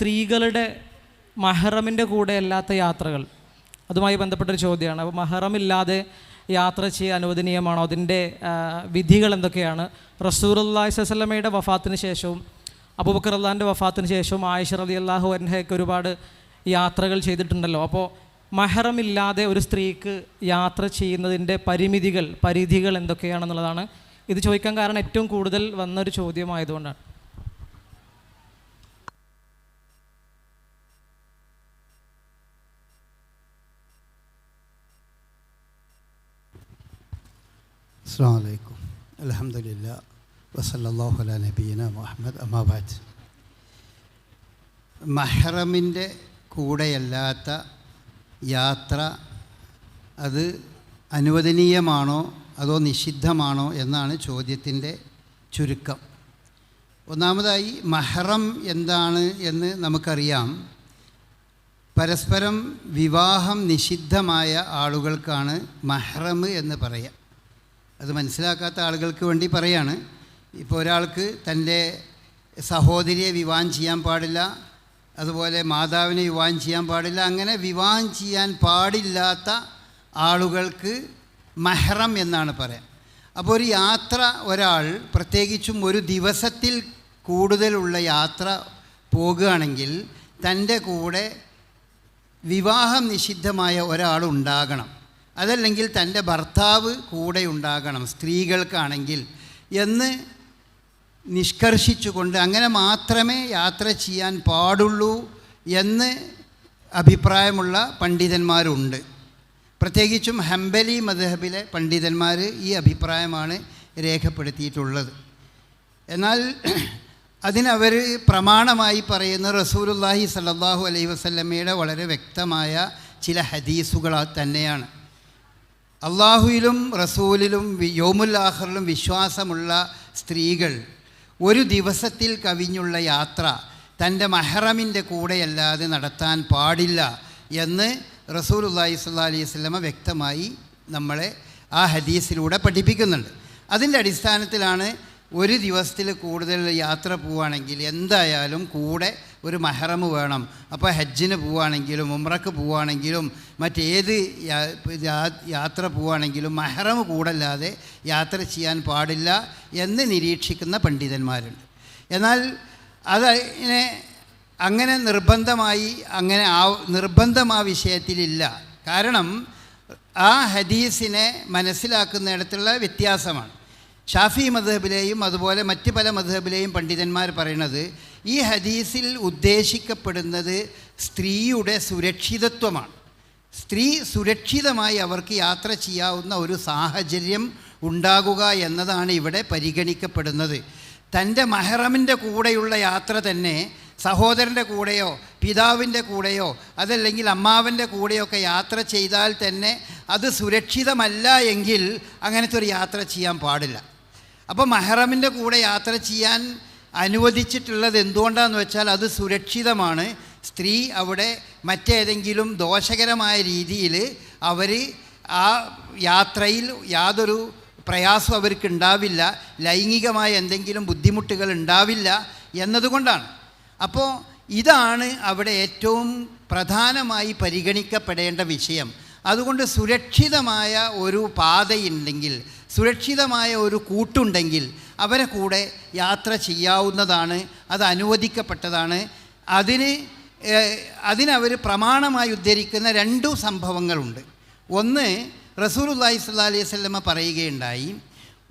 സ്ത്രീകളുടെ മഹറമിന്റെ കൂടെ അല്ലാത്ത യാത്രകൾ. അതുമായി ബന്ധപ്പെട്ടൊരു ചോദ്യമാണ്. അപ്പോൾ മഹറമില്ലാതെ യാത്ര ചെയ്യാൻ അനുവദനീയമാണോ? അതിന്റെ വിധികൾ എന്തൊക്കെയാണ്? റസൂറുല്ലാഹി സ്വലമയുടെ വഫാത്തിന് ശേഷവും അബൂബക്കർ അള്ളാഹിന്റെ വഫാത്തിന് ശേഷവും ആയിഷ റലി അള്ളാഹു അൻഹയൊക്കെ ഒരുപാട് യാത്രകൾ ചെയ്തിട്ടുണ്ടല്ലോ. അപ്പോൾ മഹറമില്ലാതെ ഒരു സ്ത്രീക്ക് യാത്ര ചെയ്യുന്നതിന്റെ പരിമിതികൾ പരിധികൾ എന്തൊക്കെയാണെന്നുള്ളതാണ് ഇത് ചോദിക്കാൻ കാരണം ഏറ്റവും കൂടുതൽ വന്നൊരു ചോദ്യമായതുകൊണ്ടാണ്. അസ്സാം വലൈക്കും അലഹമില്ല വസല്ലാഹു അല നബീന മുഹമ്മദ്. അമാബാദ് മഹ്റമിന്റെ കൂടെയല്ലാത്ത യാത്ര അത് അനുവദനീയമാണോ? അതോ നിഷിദ്ധമാണോ? എന്നാണ് ചോദ്യത്തിന്റെ ചുരുക്കം. ഒന്നാമതായി മഹ്റം എന്താണ് എന്ന് നമുക്കറിയാം. പരസ്പരം വിവാഹം നിഷിദ്ധമായ ആളുകൾക്കാണ് മഹ്റം എന്ന് പറയുക അത് മനസ്സിലാക്കാത്ത ആളുകൾക്ക് വേണ്ടി പറയാണ്. ഇപ്പോൾ ഒരാൾക്ക് തന്റെ സഹോദരിയെ വിവാഹം ചെയ്യാൻ പാടില്ല അതുപോലെ മാതാവിനെ വിവാഹം ചെയ്യാൻ പാടില്ല അങ്ങനെ വിവാഹം ചെയ്യാൻ പാടില്ലാത്ത ആളുകൾക്ക് മെഹ്റം എന്നാണ് പറയാം. അപ്പോൾ ഒരു യാത്ര ഒരാൾ പ്രത്യേകിച്ചും ഒരു ദിവസത്തിൽ കൂടുതലുള്ള യാത്ര പോകുകയാണെങ്കിൽ തന്റെ കൂടെ വിവാഹം നിഷിദ്ധമായ ഒരാളുണ്ടാകണം അതല്ലെങ്കിൽ തന്റെ ഭർത്താവ് കൂടെ ഉണ്ടാകണം സ്ത്രീകൾക്കാണെങ്കിൽ എന്ന് നിഷ്കർഷിച്ചുകൊണ്ട് അങ്ങനെ മാത്രമേ യാത്ര ചെയ്യാൻ പാടുള്ളൂ എന്ന് അഭിപ്രായമുള്ള പണ്ഡിതന്മാരുണ്ട്. പ്രത്യേകിച്ചും ഹംബലി മദ്ഹബിലെ പണ്ഡിതന്മാർ ഈ അഭിപ്രായമാണ് രേഖപ്പെടുത്തിയിട്ടുള്ളത്. എന്നാൽ അതിനവർ പ്രമാണമായി പറയുന്ന റസൂലുല്ലാഹി സല്ലാഹു അലൈഹി വസല്ലമയുടെ വളരെ വ്യക്തമായ ചില ഹദീസുകൾ തന്നെയാണ്. അള്ളാഹുവിലും റസൂലിലും യോമുൽ ആഖറിലും വിശ്വാസമുള്ള സ്ത്രീകൾ ഒരു ദിവസത്തിൽ കവിഞ്ഞുള്ള യാത്ര തന്റെ മഹറമിന്റെ കൂടെയല്ലാതെ നടത്താൻ പാടില്ല എന്ന് റസൂൽ സ്വല്ലാ അലൈഹി വ്യക്തമായി നമ്മളെ ആ ഹദീസിലൂടെ പഠിപ്പിക്കുന്നുണ്ട്. അതിന്റെ അടിസ്ഥാനത്തിലാണ് ഒരു ദിവസത്തിൽ കൂടുതൽ യാത്ര പോവുകയാണെങ്കിൽ എന്തായാലും കൂടെ ഒരു മഹറം വേണം. അപ്പോൾ ഹജ്ജിന് പോവുകയാണെങ്കിലും ഉമ്രക്ക് പോവുകയാണെങ്കിലും മറ്റേത് യാത്ര പോവുകയാണെങ്കിലും മഹറം കൂടല്ലാതെ യാത്ര ചെയ്യാൻ പാടില്ല എന്ന് നിരീക്ഷിക്കുന്ന പണ്ഡിതന്മാരുണ്ട്. എന്നാൽ അതിനെ അങ്ങനെ നിർബന്ധമായി അങ്ങനെ ആ നിർബന്ധം ആ വിഷയത്തിലില്ല. കാരണം ആ ഹദീസിനെ മനസ്സിലാക്കുന്നിടത്തുള്ള വ്യത്യാസമാണ്. ഷാഫി മധബിലെയും അതുപോലെ മറ്റ് പല മധബിലെയും പണ്ഡിതന്മാർ പറയുന്നത് ഈ ഹദീസിൽ ഉദ്ദേശിക്കപ്പെടുന്നത് സ്ത്രീയുടെ സുരക്ഷിതത്വമാണ്. സ്ത്രീ സുരക്ഷിതമായി അവർക്ക് യാത്ര ചെയ്യാവുന്ന ഒരു സാഹചര്യം ഉണ്ടാകുക എന്നതാണ് ഇവിടെ പരിഗണിക്കപ്പെടുന്നത്. തന്റെ മഹറമിന്റെ കൂടെയുള്ള യാത്ര തന്നെ സഹോദരന്റെ കൂടെയോ പിതാവിന്റെ കൂടെയോ അതല്ലെങ്കിൽ അമ്മാവന്റെ കൂടെയൊക്കെ യാത്ര ചെയ്താൽ തന്നെ അത് സുരക്ഷിതമല്ല എങ്കിൽ അങ്ങനത്തെ ഒരു യാത്ര ചെയ്യാൻ പാടില്ല. അപ്പോൾ മഹറമിന്റെ കൂടെ യാത്ര ചെയ്യാൻ അനുവദിച്ചിട്ടുള്ളത് എന്തുകൊണ്ടാണെന്ന് വെച്ചാൽ അത് സുരക്ഷിതമാണ്. സ്ത്രീ അവിടെ മറ്റേതെങ്കിലും ദോഷകരമായ രീതിയിൽ അവർ ആ യാത്രയിൽ യാതൊരു പ്രയാസം അവർക്ക് ഉണ്ടാവില്ല. ലൈംഗികമായ എന്തെങ്കിലും ബുദ്ധിമുട്ടുകൾ ഉണ്ടാവില്ല എന്നതുകൊണ്ടാണ്. അപ്പോൾ ഇതാണ് അവിടെ ഏറ്റവും പ്രധാനമായി പരിഗണിക്കപ്പെടേണ്ട വിഷയം. അതുകൊണ്ട് സുരക്ഷിതമായ ഒരു പാതയുണ്ടെങ്കിൽ സുരക്ഷിതമായ ഒരു കൂട്ടുണ്ടെങ്കിൽ അവരെ കൂടെ യാത്ര ചെയ്യാവുന്നതാണ് അത് അനുവദിക്കപ്പെട്ടതാണ്. അതിന് അതിനവർ പ്രമാണമായി ഉദ്ധരിക്കുന്ന രണ്ടു സംഭവങ്ങളുണ്ട്. ഒന്ന് റസൂലുല്ലാഹി സ്വല്ലല്ലാഹി അലൈഹി വസല്ലമ പറയുകയുണ്ടായി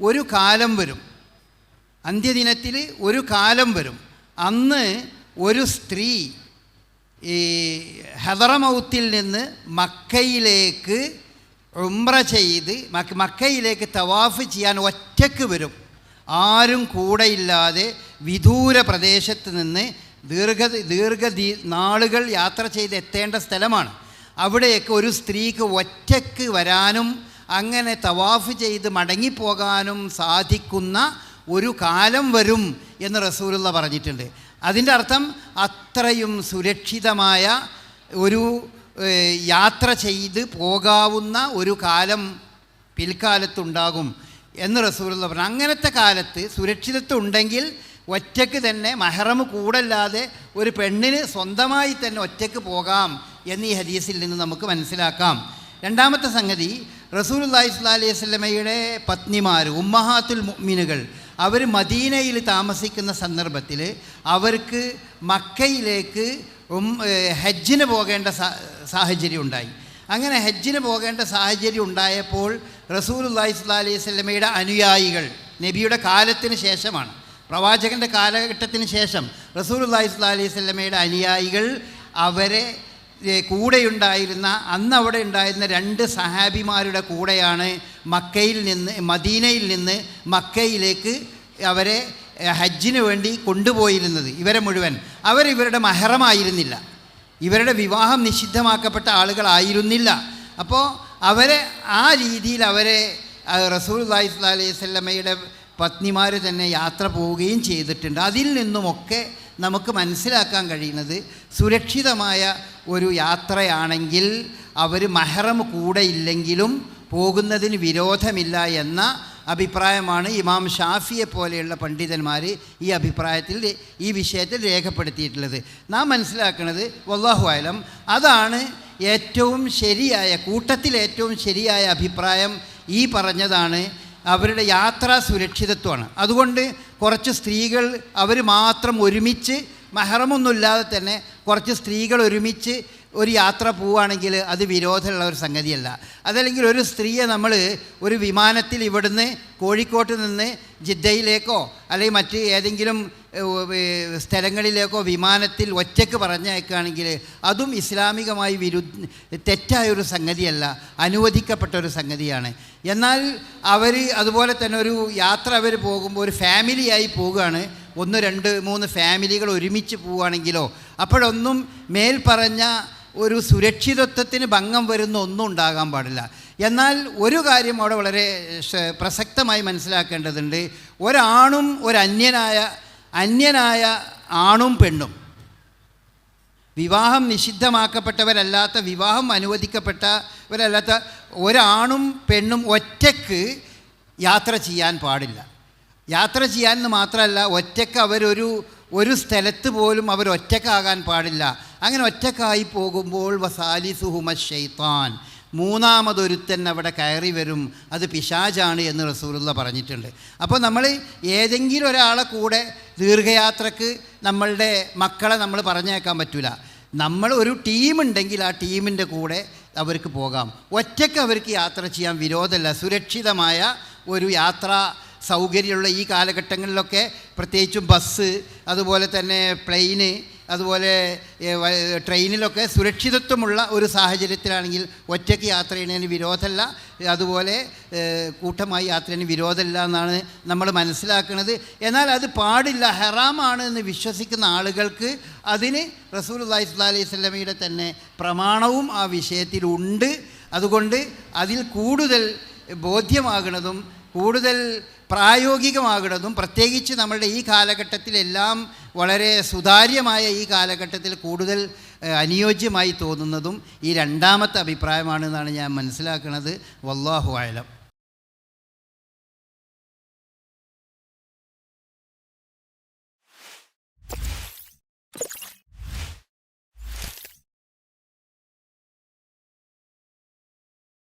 ഒരു കാലം വരും അന്ത്യദിനത്തിൽ ഒരു കാലം വരും. അന്ന് ഒരു സ്ത്രീ ഈ ഹദറമൗത്തിൽ നിന്ന് മക്കയിലേക്ക് ഉംറ ചെയ്ത് മക്ക- മക്കയിലേക്ക് തവാഫ് ചെയ്യാൻ ഒറ്റയ്ക്ക് വരും. ആരും കൂടെയില്ലാതെ വിദൂര പ്രദേശത്ത് നിന്ന് ദീർഘ ദീർഘ നാളുകൾ യാത്ര ചെയ്ത് എത്തേണ്ട സ്ഥലമാണ്. അവിടെയൊക്കെ ഒരു സ്ത്രീക്ക് ഒറ്റയ്ക്ക് വരാനും അങ്ങനെ തവാഫ് ചെയ്ത് മടങ്ങിപ്പോകാനും സാധിക്കുന്ന ഒരു കാലം വരും എന്ന് റസൂലുള്ള പറഞ്ഞിട്ടുണ്ട്. അതിന്റെ അർത്ഥം അത്രയും സുരക്ഷിതമായ ഒരു യാത്ര ചെയ്ത് പോകാവുന്ന ഒരു കാലം പിൽക്കാലത്തുണ്ടാകും എന്ന് റസൂലുള്ള പറഞ്ഞു. അങ്ങനത്തെ കാലത്ത് സുരക്ഷിതത്വം ഉണ്ടെങ്കിൽ ഒറ്റയ്ക്ക് തന്നെ മഹറം കൂടല്ലാതെ ഒരു പെണ്ണിന് സ്വന്തമായി തന്നെ ഒറ്റയ്ക്ക് പോകാം എന്ന് ഈ ഹദീസിൽ നിന്ന് നമുക്ക് മനസ്സിലാക്കാം. രണ്ടാമത്തെ സംഗതി റസൂൽ അള്ളാഹി സ്വല്ലാ അലൈഹി സ്വലമയുടെ പത്നിമാർ ഉമ്മഹാത്തുൽ മുഅ്മിനുകൾ. അവർ മദീനയിൽ താമസിക്കുന്ന സന്ദർഭത്തിൽ അവർക്ക് മക്കയിലേക്ക് ഹജ്ജിന് പോകേണ്ട സാഹചര്യം ഉണ്ടായി. അങ്ങനെ ഹജ്ജിന് പോകേണ്ട സാഹചര്യം ഉണ്ടായപ്പോൾ റസൂൽ അള്ളാഹി സ്വലാ അലൈഹി സ്വലമയുടെ അനുയായികൾ നബിയുടെ കാലത്തിന് ശേഷമാണ് പ്രവാചകന്റെ കാലഘട്ടത്തിന് ശേഷം റസൂൽ അള്ളാഹി സ്വലാ അലൈഹി സ്വലമയുടെ അനുയായികൾ അവരെ കൂടെയുണ്ടായിരുന്ന അന്നവിടെ ഉണ്ടായിരുന്ന രണ്ട് സഹാബിമാരുടെ കൂടെയാണ് മക്കയിൽ നിന്ന് മദീനയിൽ നിന്ന് മക്കയിലേക്ക് അവരെ ഹജ്ജിന് വേണ്ടി കൊണ്ടുപോയിരുന്നത് ഇവരെ മുഴുവൻ. അവരിവരുടെ മഹറമായിരുന്നില്ല. ഇവരുടെ വിവാഹം നിഷിദ്ധമാക്കപ്പെട്ട ആളുകളായിരുന്നില്ല അപ്പോൾ അവരെ ആ രീതിയിൽ അവരെ റസൂൽ സ്വലാ അലൈഹി സ്വല്ലമ്മയുടെ പത്നിമാർ തന്നെ യാത്ര പോവുകയും ചെയ്തിട്ടുണ്ട്. അതിൽ നിന്നുമൊക്കെ നമുക്ക് മനസ്സിലാക്കാൻ കഴിയുന്നത് സുരക്ഷിതമായ ഒരു യാത്രയാണെങ്കിൽ അവർ മഹറം കൂടെ ഇല്ലെങ്കിലും പോകുന്നതിന് വിരോധമില്ല എന്ന അഭിപ്രായമാണ് ഇമാം ഷാഫിയെ പോലെയുള്ള പണ്ഡിതന്മാർ ഈ അഭിപ്രായത്തിൽ ഈ വിഷയത്തിൽ രേഖപ്പെടുത്തിയിട്ടുള്ളത്. നാം മനസ്സിലാക്കുന്നത് വല്ലാഹു ആലം അതാണ് ഏറ്റവും ശരിയായ കൂട്ടത്തിൽ ഏറ്റവും ശരിയായ അഭിപ്രായം ഈ പറഞ്ഞതാണ്. അവരുടെ യാത്രാ സുരക്ഷിതത്വമാണ്. അതുകൊണ്ട് കുറച്ച് സ്ത്രീകൾ അവർ മാത്രം ഒരുമിച്ച് മഹറമൊന്നുമില്ലാതെ തന്നെ കുറച്ച് സ്ത്രീകൾ ഒരുമിച്ച് ഒരു യാത്ര പോവുകയാണെങ്കിൽ അത് വിരോധമുള്ള ഒരു സംഗതിയല്ല. അതല്ലെങ്കിൽ ഒരു സ്ത്രീയെ നമ്മൾ ഒരു വിമാനത്തിൽ ഇവിടുന്ന് കോഴിക്കോട്ട് നിന്ന് ജിദ്ദയിലേക്കോ അല്ലെങ്കിൽ മറ്റ് ഏതെങ്കിലും സ്ഥലങ്ങളിലേക്കോ വിമാനത്തിൽ ഒറ്റയ്ക്ക് പറഞ്ഞേക്കുകയാണെങ്കിൽ അതും ഇസ്ലാമികമായി വിരു തെറ്റായൊരു സംഗതിയല്ല അനുവദിക്കപ്പെട്ട ഒരു സംഗതിയാണ്. എന്നാൽ അവർ അതുപോലെ തന്നെ ഒരു യാത്ര അവർ പോകുമ്പോൾ ഒരു ഫാമിലിയായി പോവുകയാണ്. ഒന്ന് രണ്ട് മൂന്ന് ഫാമിലികൾ ഒരുമിച്ച് പോവുകയാണെങ്കിലോ അപ്പോഴൊന്നും മേൽ പറഞ്ഞ ഒരു സുരക്ഷിതത്വത്തിന് ഭംഗം വരുന്ന ഒന്നും ഉണ്ടാകാൻ പാടില്ല. എന്നാൽ ഒരു കാര്യം അവിടെ വളരെ പ്രസക്തമായി മനസ്സിലാക്കേണ്ടതുണ്ട്. ഒരാണും ഒരു അന്യനായ അന്യനായ ആണും പെണ്ണും. വിവാഹം നിഷിദ്ധമാക്കപ്പെട്ടവരല്ലാത്ത വിവാഹം അനുവദിക്കപ്പെട്ടവരല്ലാത്ത ഒരാണും പെണ്ണും ഒറ്റയ്ക്ക് യാത്ര ചെയ്യാൻ പാടില്ല. യാത്ര ചെയ്യാൻ മാത്രമല്ല ഒറ്റയ്ക്ക് അവരൊരു ഒരു സ്ഥലത്ത് പോലും അവർ ഒറ്റക്കാകാൻ പാടില്ല. അങ്ങനെ ഒറ്റക്കായി പോകുമ്പോൾ വസാലിസുഹുമ ഷെയ്ത്താൻ മൂന്നാമതൊരുത്തൻ അവിടെ കയറി വരും. അത് പിശാജാണ് എന്ന് റസൂലുള്ള പറഞ്ഞിട്ടുണ്ട്. അപ്പോൾ നമ്മൾ ഏതെങ്കിലും ഒരാളെ കൂടെ ദീർഘയാത്രക്ക് നമ്മളുടെ മക്കളെ നമ്മൾ പറഞ്ഞേക്കാൻ പറ്റില്ല നമ്മൾ ഒരു ടീമുണ്ടെങ്കിൽ ആ ടീമിന്റെ കൂടെ അവർക്ക് പോകാം. ഒറ്റയ്ക്ക് അവർക്ക് യാത്ര ചെയ്യാൻ വിരോധമല്ല. സുരക്ഷിതമായ ഒരു യാത്രാ സൗകര്യമുള്ള ഈ കാലഘട്ടങ്ങളിലൊക്കെ പ്രത്യേകിച്ചും ബസ് അതുപോലെ തന്നെ പ്ലെയിന് അതുപോലെ ട്രെയിനിലൊക്കെ സുരക്ഷിതത്വമുള്ള ഒരു സാഹചര്യത്തിലാണെങ്കിൽ ഒറ്റയ്ക്ക് യാത്ര ചെയ്യുന്നതിന് വിരോധമല്ല. അതുപോലെ കൂട്ടമായി യാത്ര ചെയ്യുന്നതിന് വിരോധമല്ല എന്നാണ് നമ്മൾ മനസ്സിലാക്കുന്നത്. എന്നാൽ അത് പാടില്ല ഹെറാമാണ് എന്ന് വിശ്വസിക്കുന്ന ആളുകൾക്ക് അതിന് റസൂൽ അള്ളാഹി സ്വല്ലാ അലൈഹി സ്വലമയുടെ തന്നെ പ്രമാണവും ആ വിഷയത്തിലുണ്ട്. അതുകൊണ്ട് അതിൽ കൂടുതൽ ബോധ്യമാകുന്നതും കൂടുതൽ പ്രായോഗികമാകുന്നതും പ്രത്യേകിച്ച് നമ്മളുടെ ഈ കാലഘട്ടത്തിലെല്ലാം വളരെ സുതാര്യമായ ഈ കാലഘട്ടത്തിൽ കൂടുതൽ അനുയോജ്യമായി തോന്നുന്നതും ഈ രണ്ടാമത്തെ അഭിപ്രായമാണെന്നാണ് ഞാൻ മനസ്സിലാക്കുന്നത്. വല്ലാഹു ആലം